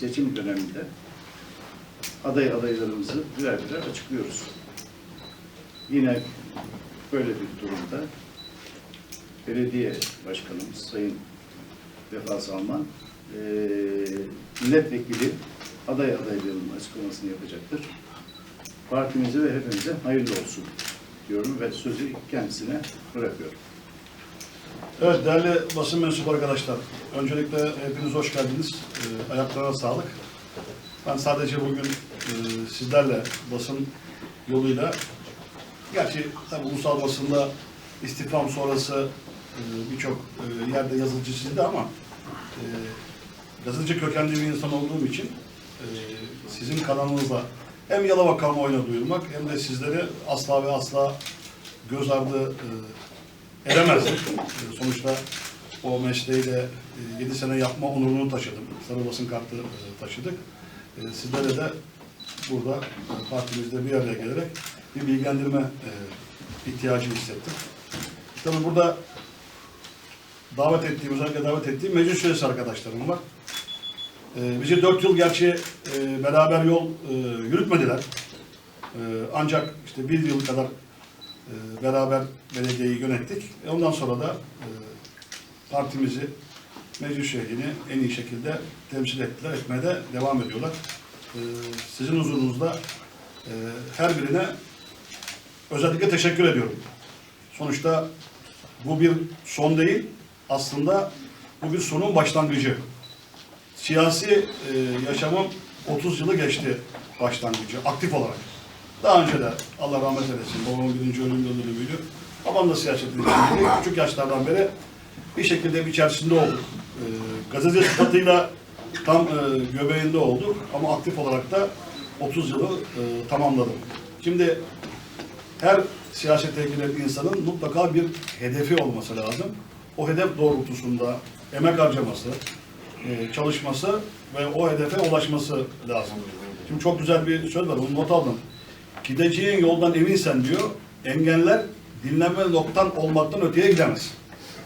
seçim döneminde aday adaylarımızı birer birer açıklıyoruz. Yine böyle bir durumda belediye başkanımız Sayın Vefa Salman eee milletvekili aday adaylarının açıklamasını yapacaktır. Partimize ve hepimize hayırlı olsun diyorum ve sözü kendisine bırakıyorum. Evet değerli basın mensubu arkadaşlar. Öncelikle hepiniz hoş geldiniz. Ee, ayaklarına sağlık. Ben sadece bugün e, sizlerle basın yoluyla gerçi tabii ulusal basında istifam sonrası e, birçok e, yerde yazıcı çizildi ama e, gazeteci kökenli bir insan olduğum için e, sizin kanalınızla hem Yalova kamuoyuna duyurmak hem de sizleri asla ve asla göz ardı e, edemezdim. E, Sonuçta o mesleği de 7 sene yapma onurunu taşıdım. Sarı basın kartı e, taşıdık. E, Sizlere de burada e, partimizde bir araya gelerek bir bilgilendirme e, ihtiyacı hissettim. Tabii burada davet ettiğim, özellikle davet ettiğim meclis üyesi arkadaşlarım var. E, bizi dört yıl gerçi e, beraber yol e, yürütmediler. E, ancak işte bir yıl kadar e, beraber belediyeyi yönettik. E, Ondan sonra da e, partimizi, meclis üyeliğini en iyi şekilde temsil ettiler, etmeye de devam ediyorlar. E, Sizin huzurunuzda e, her birine özellikle teşekkür ediyorum. Sonuçta bu bir son değil, aslında bu bir sonun başlangıcı. Siyasi yaşamım 30 yılı geçti başlangıcı, aktif olarak. Daha önce de Allah rahmet eylesin, babamın birinci ölüm yıl dönümüydü. Babam da siyasetin içindeydi. Küçük yaşlardan beri bir şekilde bir içerisinde olduk. E, gazete sıfatıyla tam e, göbeğinde olduk ama aktif olarak da 30 yılı e, tamamladım. Şimdi her siyasete giren insanın mutlaka bir hedefi olması lazım. O hedef doğrultusunda emek harcaması, e, çalışması ve o hedefe ulaşması lazım. Şimdi çok güzel bir söz var, onu not aldım. Gideceğin yoldan eminsen diyor, engeller dinlenme noktan olmaktan öteye gidemez.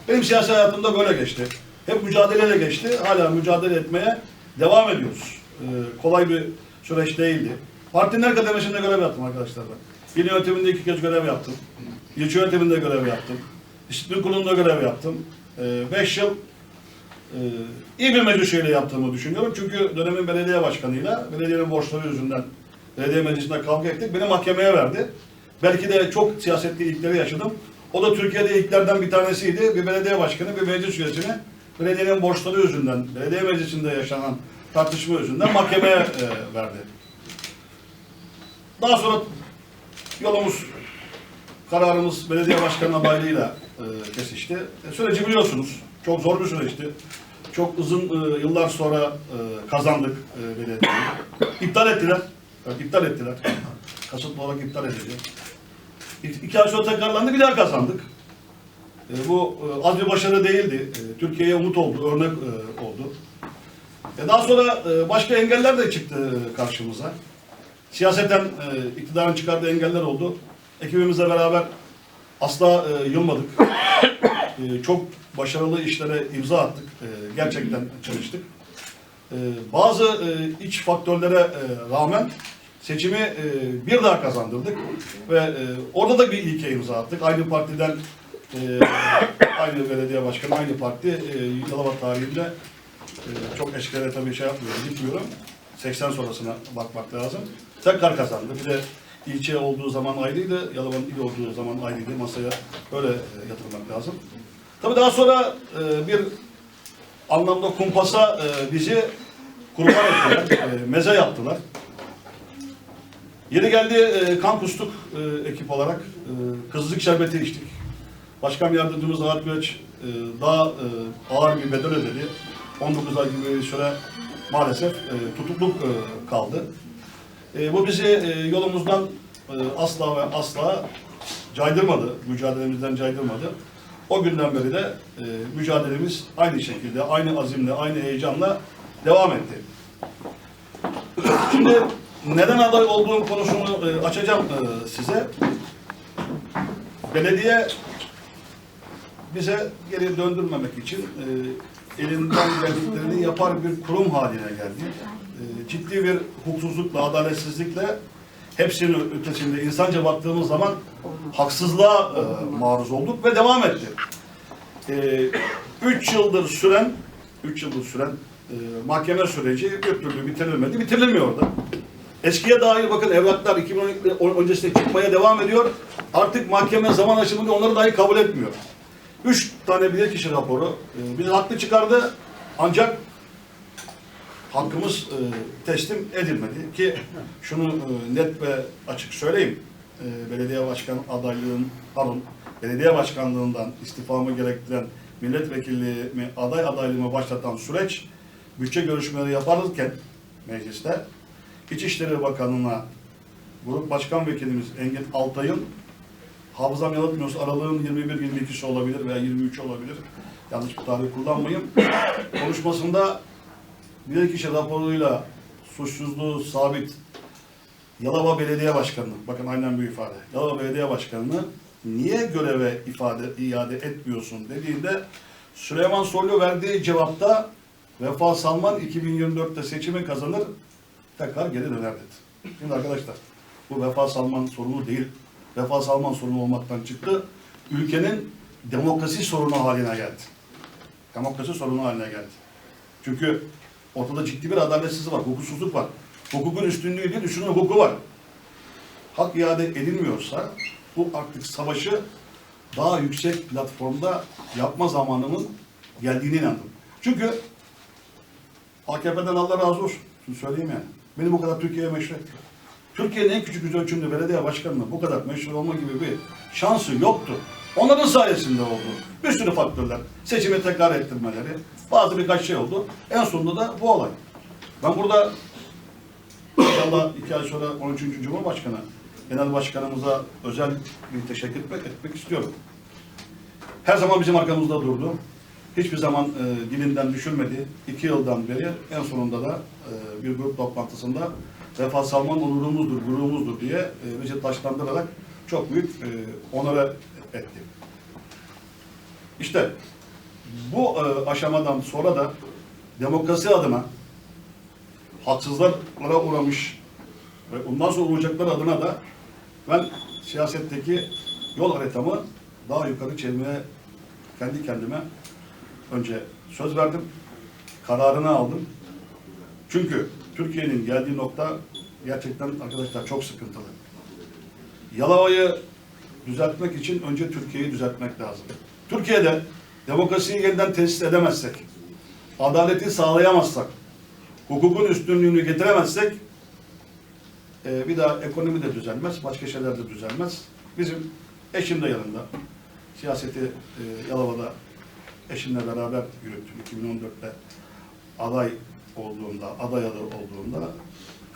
Benim siyasi hayatımda böyle geçti. Hep mücadeleyle geçti, hala mücadele etmeye devam ediyoruz. E, kolay bir süreç değildi. Partinin her kademesinde görev yaptım arkadaşlar ben. İl yönetiminde iki kez görev yaptım. İlçe yönetiminde görev yaptım. Disiplin kurulunda görev yaptım. E, beş yıl e, iyi bir meclis yaptığımı düşünüyorum. Çünkü dönemin belediye başkanıyla belediyenin borçları yüzünden belediye meclisinde kavga ettik. Beni mahkemeye verdi. Belki de çok siyasetli ilkleri yaşadım. O da Türkiye'de ilklerden bir tanesiydi. Bir belediye başkanı, bir meclis üyesini belediyenin borçları yüzünden, belediye meclisinde yaşanan tartışma yüzünden mahkemeye e, verdi. Daha sonra yolumuz, kararımız belediye başkanı adaylığıyla e, kesişti. E, süreci biliyorsunuz. Çok zor bir süreçti. Çok uzun e, yıllar sonra e, kazandık e, belediyeyi. İptal ettiler. Evet, iptal ettiler. Kasıtlı olarak iptal edildi. İki ay sonra tekrarlandı, bir daha kazandık. E, bu e, az bir başarı değildi. E, Türkiye'ye umut oldu, örnek e, oldu. E, daha sonra e, başka engeller de çıktı e, karşımıza. Siyaseten e, iktidarın çıkardığı engeller oldu. Ekibimizle beraber asla e, yılmadık. E, çok başarılı işlere imza attık. E, gerçekten çalıştık. E, bazı e, iç faktörlere e, rağmen seçimi e, bir daha kazandırdık. Ve orada da bir ilke imza attık. Aynı partiden aynı belediye başkanı, aynı parti e, Yalova tarihinde çok eskilere tabii şey yapmıyorum, gitmiyorum. 80 sonrasına bakmak lazım. Tekrar kazandı. Bir de ilçe olduğu zaman ayrıydı, Yalova'nın il olduğu zaman ayrıydı. Masaya öyle e, yatırmak lazım. Tabii daha sonra bir anlamda kumpasa bizi kurban ettiler, e, meze yaptılar. Yeri geldi e, e, ekip olarak. E, kızılcık şerbeti içtik. Başkan yardımcımız Ahat Güreç e, daha e, ağır bir bedel ödedi. 19 ay gibi bir süre maalesef tutukluk kaldı. Bu bizi yolumuzdan asla ve asla caydırmadı, mücadelemizden caydırmadı. O günden beri de e, mücadelemiz aynı şekilde, aynı azimle, aynı heyecanla devam etti. Şimdi neden aday olduğum konusunu e, açacağım e, size. Belediye bize geri döndürmemek için e, elinden geldiklerini yapar bir kurum haline geldi. ciddi bir hukuksuzlukla, adaletsizlikle hepsinin ötesinde insanca baktığımız zaman haksızlığa maruz olduk ve devam etti. Üç yıldır süren, üç yıldır süren e, mahkeme süreci bir türlü bitirilmedi, bitirilmiyor da. Eskiye dair bakın evraklar 2012 öncesinde çıkmaya devam ediyor. Artık mahkeme zaman aşımında onları dahi kabul etmiyor. Üç tane bilirkişi raporu e, bizi haklı çıkardı ancak hakkımız e, teslim edilmedi ki şunu e, net ve açık söyleyeyim. E, belediye başkan adaylığın, pardon, belediye başkanlığından istifamı gerektiren milletvekilliğimi, aday adaylığımı başlatan süreç bütçe görüşmeleri yaparken mecliste İçişleri Bakanı'na Grup Başkan Vekilimiz Engin Altay'ın hafızam yanıltmıyorsa aralığın 21-22'si olabilir veya 23 olabilir. Yanlış bir tarih kullanmayayım. Konuşmasında bilirkişi raporuyla suçsuzluğu sabit Yalova Belediye Başkanı, bakın aynen bu ifade. Yalova Belediye Başkanı'nı niye göreve ifade iade etmiyorsun dediğinde Süleyman Soylu verdiği cevapta Vefa Salman 2024'te seçimi kazanır tekrar geri döner dedi. Şimdi arkadaşlar bu Vefa Salman sorunu değil. Vefa Salman sorunu olmaktan çıktı. Ülkenin demokrasi sorunu haline geldi. Demokrasi sorunu haline geldi. Çünkü ortada ciddi bir adaletsizlik var, hukuksuzluk var. Hukukun üstünlüğü değil, düşünün hukuku var. Hak iade edilmiyorsa bu artık savaşı daha yüksek platformda yapma zamanının geldiğine inandım. Çünkü AKP'den Allah razı olsun. Söyleyeyim yani. Beni bu kadar Türkiye'ye meşhur etti. Türkiye'nin en küçük yüz ölçümlü belediye başkanının bu kadar meşhur olma gibi bir şansı yoktu. Onların sayesinde oldu. Bir sürü faktörler. Seçimi tekrar ettirmeleri. Bazı birkaç şey oldu. En sonunda da bu olay. Ben burada inşallah iki ay sonra 13. Cumhurbaşkanı Genel Başkanımıza özel bir teşekkür etmek istiyorum. Her zaman bizim arkamızda durdu. Hiçbir zaman e, dilinden düşürmedi. İki yıldan beri en sonunda da e, bir grup toplantısında Vefa Salman onurumuzdur, gururumuzdur diye e, bizi taşlandırarak çok büyük e, onara etti. İşte bu e, aşamadan sonra da demokrasi adına haksızlıklara uğramış ve ondan sonra olacaklar adına da ben siyasetteki yol haritamı daha yukarı çevirmeye kendi kendime önce söz verdim. Kararını aldım. Çünkü Türkiye'nin geldiği nokta gerçekten arkadaşlar çok sıkıntılı. Yalova'yı düzeltmek için önce Türkiye'yi düzeltmek lazım. Türkiye'de demokrasiyi yeniden tesis edemezsek, adaleti sağlayamazsak, hukukun üstünlüğünü getiremezsek e, bir daha ekonomi de düzelmez, başka şeyler de düzelmez. Bizim eşim de yanında. Siyaseti e, Yalova'da eşimle beraber yürüttüm. 2014'te aday olduğunda, aday aday olduğunda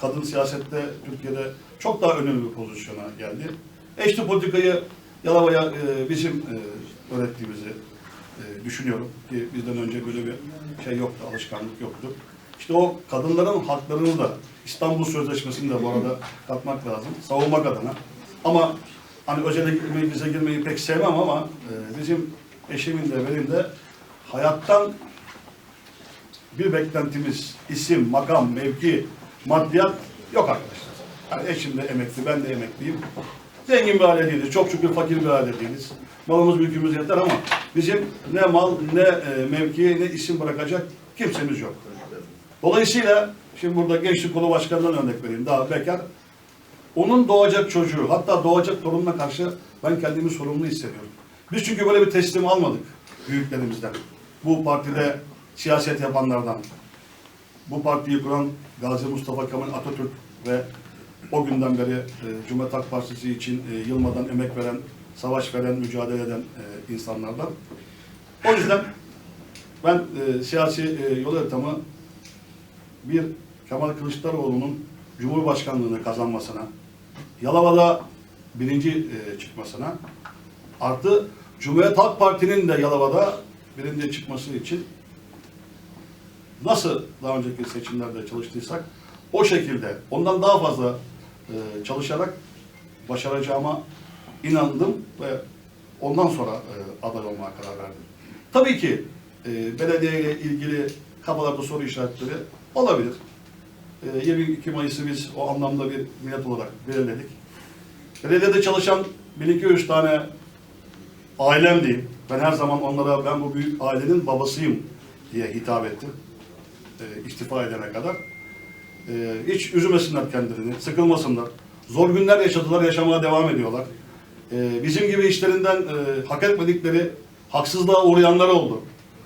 kadın siyasette Türkiye'de çok daha önemli bir pozisyona geldi. Eşli politikayı Yalova'ya e, bizim e, öğrettiğimizi e, düşünüyorum ki bizden önce böyle bir şey yoktu, alışkanlık yoktu. İşte o kadınların haklarını da İstanbul Sözleşmesi'ni de bu arada katmak lazım, savunmak adına. Ama hani girmeyi, bize girmeyi pek sevmem ama e, bizim eşimin de benim de hayattan bir beklentimiz, isim, makam, mevki, maddiyat yok arkadaşlar. Yani eşim de emekli, ben de emekliyim. Zengin bir aile değiliz, çok şükür fakir bir aile değiliz. Malımız, mülkümüz yeter ama bizim ne mal, ne e, mevki, ne isim bırakacak kimsemiz yok. Dolayısıyla şimdi burada Gençlik Kolu Başkanı'ndan örnek vereyim. Daha bekar. Onun doğacak çocuğu, hatta doğacak torununa karşı ben kendimi sorumlu hissediyorum. Biz çünkü böyle bir teslim almadık büyüklerimizden. Bu partide siyaset yapanlardan. Bu partiyi kuran Gazi Mustafa Kemal Atatürk ve o günden beri e, Cumhuriyet Halk Partisi için e, yılmadan emek veren, savaş veren, mücadele eden e, insanlardan. O yüzden ben e, siyasi e, yol haritamı bir Kemal Kılıçdaroğlu'nun Cumhurbaşkanlığını kazanmasına, Yalova'da birinci e, çıkmasına, artı Cumhuriyet Halk Parti'nin de Yalova'da birinci çıkması için nasıl daha önceki seçimlerde çalıştıysak o şekilde ondan daha fazla e, çalışarak başaracağıma inandım ve ondan sonra e, aday olmaya karar verdim. Tabii ki e, belediye ile ilgili kafalarda soru işaretleri olabilir. E, 22 Mayıs'ı biz o anlamda bir millet olarak belirledik. Belediyede çalışan 1200 tane ailem diyeyim. Ben her zaman onlara ben bu büyük ailenin babasıyım diye hitap ettim. E, istifa edene kadar. E, hiç üzülmesinler kendilerini, sıkılmasınlar. Zor günler yaşadılar, yaşamaya devam ediyorlar. E, bizim gibi işlerinden e, hak etmedikleri haksızlığa uğrayanlar oldu.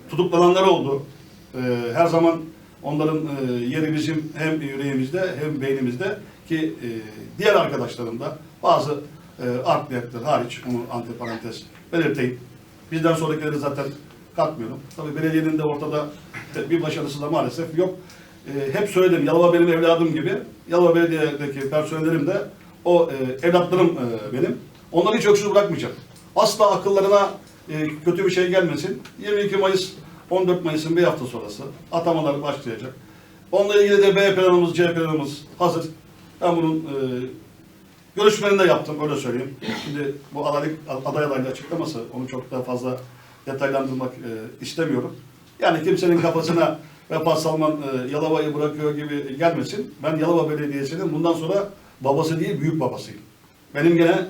Tutuklananlar oldu. E, her zaman onların e, yeri bizim hem yüreğimizde hem beynimizde ki e, diğer arkadaşlarım da bazı e, art hariç onu antiparantez belirteyim. Bizden sonrakileri zaten katmıyorum. Tabii belediyenin de ortada bir başarısı da maalesef yok. E, hep söyledim Yalova benim evladım gibi. Yalova Belediye'deki personellerim de o e, evlatlarım e, benim. Onları hiç öksüz bırakmayacağım. Asla akıllarına e, kötü bir şey gelmesin. 22 Mayıs 14 Mayıs'ın bir hafta sonrası atamalar başlayacak. Onunla ilgili de B planımız, C planımız hazır. Ben bunun e, görüşmelerini de yaptım, öyle söyleyeyim. Şimdi bu adaylık, aday adaylığı açıklaması, onu çok daha fazla detaylandırmak e, istemiyorum. Yani kimsenin kafasına Vefa Salman e, Yalova'yı bırakıyor gibi gelmesin. Ben Yalova Belediyesi'nin bundan sonra babası değil, büyük babasıyım. Benim gene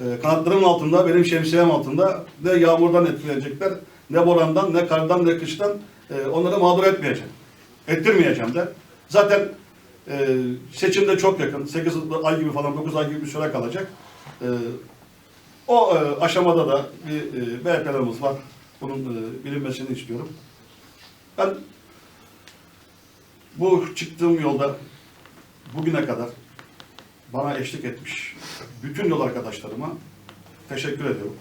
e, kanatlarımın altında, benim şemsiyem altında ne yağmurdan etkilenecekler, ne borandan, ne kardan, ne kıştan e, onları mağdur etmeyeceğim. Ettirmeyeceğim de. Zaten e, seçimde çok yakın, 8 ay gibi falan, 9 ay gibi bir süre kalacak. E, o e, aşamada da bir e, B planımız var. Bunun e, bilinmesini istiyorum. Ben bu çıktığım yolda bugüne kadar bana eşlik etmiş bütün yol arkadaşlarıma teşekkür ediyorum.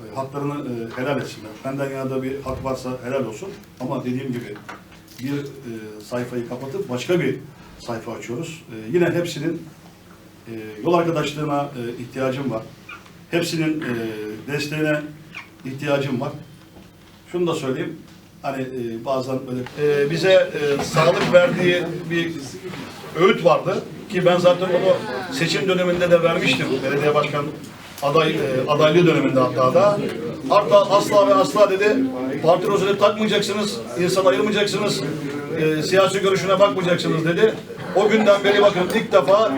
E, e, helal etsinler. Benden yana da bir hak varsa helal olsun. Ama dediğim gibi bir sayfayı kapatıp başka bir sayfa açıyoruz. E, yine hepsinin e, yol arkadaşlığına e, ihtiyacım var. Hepsinin e, desteğine ihtiyacım var. Şunu da söyleyeyim. Hani e, bazen böyle e, bize e, sağlık verdiği bir öğüt vardı ki ben zaten onu seçim döneminde de vermiştim. Belediye başkan aday e, adaylığı döneminde hatta da. Hatta asla ve asla dedi parti rozeti takmayacaksınız, insan ayırmayacaksınız, e, siyasi görüşüne bakmayacaksınız dedi. O günden beri bakın ilk defa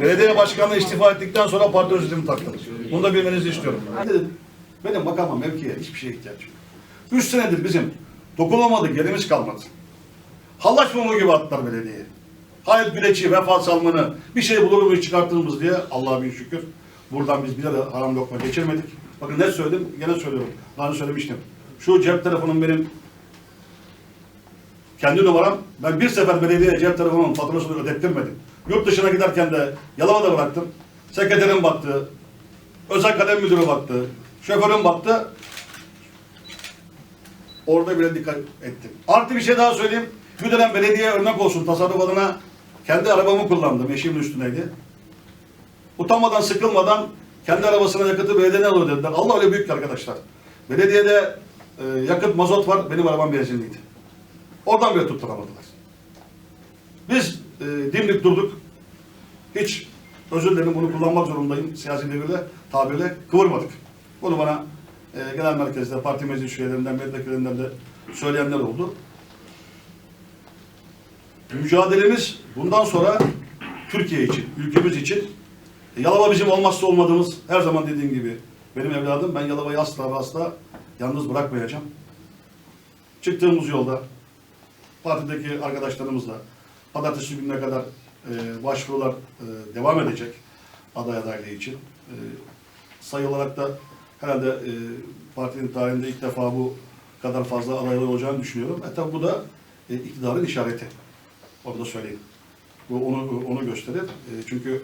belediye başkanlığı istifa ettikten sonra parti rozetimi taktım. Bunu da bilmenizi istiyorum. Dedim, benim makama mevkiye hiçbir şeye ihtiyacım yok. Üç senedir bizim dokunulmadık yerimiz kalmadı. Hallaç mumu gibi attılar belediyeye. Hayat Güleç'i, Vefa Salman'ı bir şey bulur muyuz çıkartırımız diye Allah'a bin şükür. Buradan biz bir de haram lokma geçirmedik. Bakın ne söyledim, gene söylüyorum. Daha önce söylemiştim. Şu cep telefonum benim kendi numaram. Ben bir sefer belediyeye cep telefonumun faturasını ödettirmedim. Yurt dışına giderken de Yalova'da bıraktım. Sekreterim baktı. Özel kalem müdürü baktı. Şoförüm baktı. Orada bile dikkat ettim. Artı bir şey daha söyleyeyim. Bir dönem belediye örnek olsun tasarruf adına kendi arabamı kullandım. Eşimin üstündeydi. Utanmadan, sıkılmadan kendi arabasına yakıtı belediyeden alıyor dediler. Allah öyle büyük arkadaşlar. Belediyede e, yakıt mazot var, benim arabam benzinliydi. Oradan bile tutturamadılar. Biz e, dimdik durduk. Hiç özür dilerim bunu kullanmak zorundayım siyasi devirde, tabirle kıvırmadık. Bunu bana e, genel merkezde, parti meclis üyelerinden, milletvekillerinden de söyleyenler oldu. Mücadelemiz bundan sonra Türkiye için, ülkemiz için Yalova bizim olmazsa olmadığımız her zaman dediğim gibi benim evladım ben Yalova'yı asla ve asla yalnız bırakmayacağım. Çıktığımız yolda partideki arkadaşlarımızla pazartesi gününe kadar e, başvurular e, devam edecek aday adaylığı için. E, sayı olarak da herhalde e, partinin tarihinde ilk defa bu kadar fazla adaylar olacağını düşünüyorum. E tabi bu da e, iktidarın işareti. Onu da söyleyeyim. Bu onu onu gösterir. E, çünkü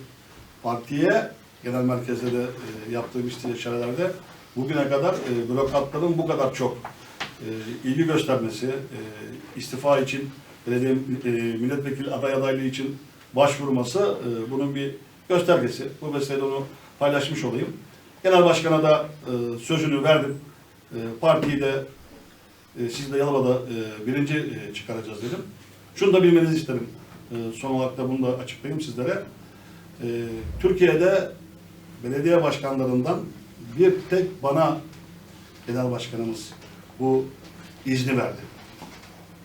partiye genel merkezde de e, yaptığım istişarelerde bugüne kadar e, bürokratların bu kadar çok e, ilgi göstermesi, e, istifa için, belediye e, milletvekili aday adaylığı için başvurması e, bunun bir göstergesi. Bu vesileyle onu paylaşmış olayım. Genel başkana da e, sözünü verdim. E, partiyi de e, siz de Yalova'da e, birinci e, çıkaracağız dedim. Şunu da bilmenizi isterim. E, son olarak da bunu da açıklayayım sizlere. E, Türkiye'de belediye başkanlarından bir tek bana genel başkanımız bu izni verdi.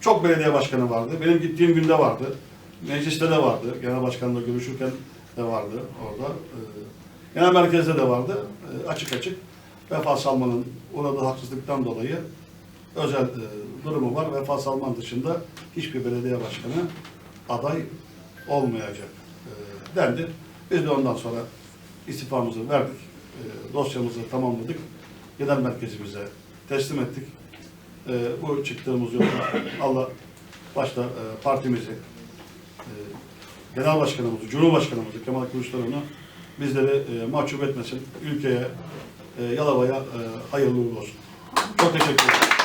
Çok belediye başkanı vardı. Benim gittiğim günde vardı. mecliste de vardı. Genel başkanla görüşürken de vardı orada. E, genel merkezde de vardı. E, açık açık Vefa Salman'ın uğradığı haksızlıktan dolayı özel e, durumu var. Vefa Salman dışında hiçbir belediye başkanı aday olmayacak e, dendi. Biz de ondan sonra istifamızı verdik. E, dosyamızı tamamladık. Genel merkezimize teslim ettik. E, bu çıktığımız yolda Allah başta e, partimizi, e, genel başkanımızı, cumhurbaşkanımızı Kemal Kılıçdaroğlu bizleri e, mahcup etmesin. Ülkeye, e, Yalova'ya e, hayırlı uğurlu olsun. Çok teşekkür ederim.